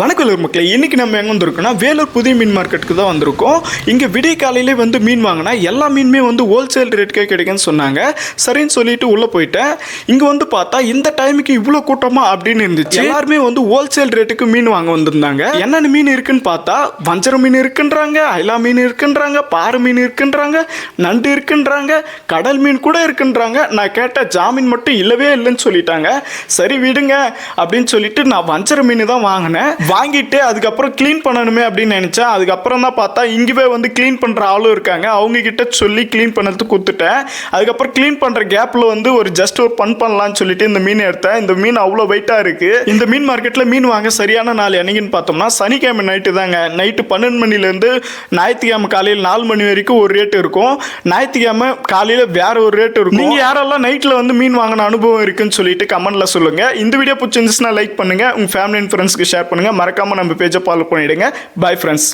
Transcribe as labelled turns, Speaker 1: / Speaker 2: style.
Speaker 1: வணக்கம் வேலூர் மக்களே. நம்ம எங்கே வந்திருக்கோம்னா வேலூர் புதிய மீன் மார்க்கெட்டுக்கு தான் வந்திருக்கோம். இங்கே விடிய காலையிலே வந்து மீன் வாங்கினா எல்லா மீனுமே வந்து ஹோல்சேல் ரேட்டுக்கே கிடைக்குன்னு சொன்னாங்க. சரின்னு சொல்லிட்டு உள்ளே போயிட்டேன். இங்கே வந்து பார்த்தா இந்த டைமுக்கு இவ்வளோ கூட்டமாக அப்படின்னு இருந்துச்சு. எல்லாருமே வந்து ஹோல்சேல் ரேட்டுக்கு மீன் வாங்க வந்திருந்தாங்க. என்னென்ன மீன் இருக்குன்னு பார்த்தா வஞ்சர மீன் இருக்குன்றாங்க அயலா மீன் இருக்குன்றாங்க பாறை மீன் இருக்குன்றாங்க நண்டு இருக்குன்றாங்க கடல் மீன் கூட இருக்குன்றாங்க. நான் கேட்ட ஜாமீன் மட்டும் இல்லவே இல்லைன்னு சொல்லிட்டாங்க. சரி விடுங்க அப்படின்னு சொல்லிட்டு நான் வஞ்சர மீன் தான் வாங்கினேன். வாங்கிட்டு அதுக்கப்புறம் க்ளீன் பண்ணணுமே அப்படின்னு நினச்சேன் அதுக்கப்புறம் தான் பார்த்தா இங்கேவே வந்து க்ளீன் பண்ணுற ஆளும் இருக்காங்க. அவங்க கிட்ட சொல்லி க்ளீன் பண்ணுறதுக்கு கொடுத்துட்டேன். அதுக்கப்புறம் க்ளீன் பண்ணுற கேப்பில் வந்து ஒரு ஜஸ்ட் ஒரு பன் பண்ணலாம்னு சொல்லிட்டு இந்த மீன் எடுத்தேன். இந்த மீன் அவ்வளோ வெயிட்டாக இருக்குது இந்த மீன் மார்க்கெட்டில் மீன் வாங்க சரியான நாள் என்னைக்குன்னு பார்த்தோம்னா சனிக்கிழமை நைட்டு தாங்க. நைட்டு பன்னெண்டு மணிலேருந்து ஞாயிற்றுக்கிழமை காலையில் நாலு மணி வரைக்கும் ஒரு ரேட் இருக்கும். ஞாயிற்றுக்கிழமை காலையில் வேற ஒரு ரேட் இருக்கும். நீங்கள் யாரெல்லாம் நைட்டில் வந்து மீன் வாங்கின அனுபவம் இருக்குன்னு சொல்லிட்டு கமெண்ட்ல சொல்லுங்க. இந்த வீடியோ பிடிச்சிருந்துச்சுன்னா லைக் பண்ணுங்க. உங்க ஃபேமிலி அண்ட் ஃப்ரெண்ட்ஸ்க்கு ஷேர் பண்ணுங்க. மறக்காம நம்ம பேஜை ஃபாலோ பண்ணிவிடுங்க பாய் ஃப்ரெண்ட்ஸ்